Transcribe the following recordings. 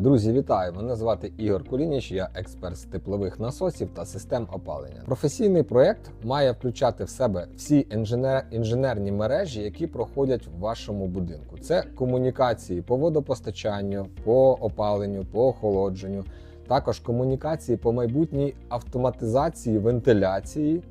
Друзі, вітаю! Мене звати Ігор Кулініч, я експерт з теплових насосів та систем опалення. Професійний проєкт має включати в себе всі інженер... інженерні мережі, які проходять в вашому будинку. Це комунікації по водопостачанню, по опаленню, по охолодженню, також комунікації по майбутній автоматизації вентиляції.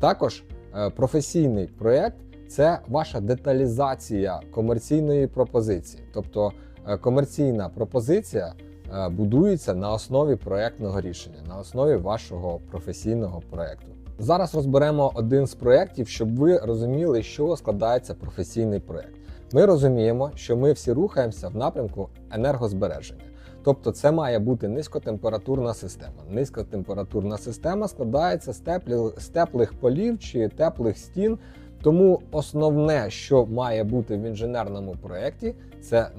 Також е, професійний проєкт це ваша деталізація комерційної пропозиції. Тобто комерційна пропозиція е, будується на основі проєктного рішення, на основі вашого професійного проєкту. Зараз розберемо один з проєктів, щоб ви розуміли, чого складається професійний проєкт. Ми розуміємо, що ми всі рухаємося в напрямку енергозбереження. Тобто це має бути низькотемпературна система. Низькотемпературна система складається з теплих полів чи теплих стін. Тому основне, що має бути в інженерному проєкті, це,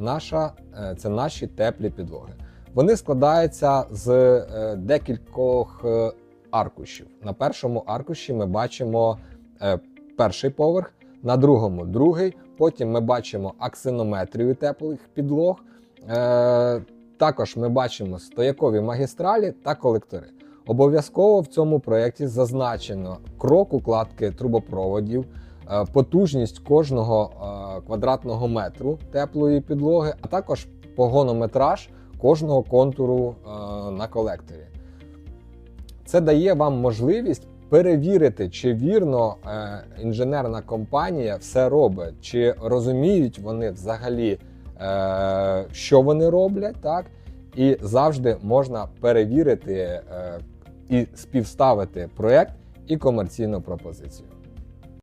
е, це наші теплі підлоги. Вони складаються з е, декількох е, аркушів. На першому аркуші ми бачимо перший поверх, на другому другий. Потім ми бачимо аксинометрію теплих підлог. Також ми бачимо стоякові магістралі та колектори. Обов'язково в цьому проєкті зазначено крок укладки трубопроводів, потужність кожного е, квадратного метру теплої підлоги, а також погонометраж кожного контуру е, на колекторі. Це дає вам можливість перевірити, чи вірно е, інженерна компанія все робить, чи розуміють вони взагалі, е, що вони роблять, так? І завжди можна перевірити е, і співставити проєкт і комерційну пропозицію.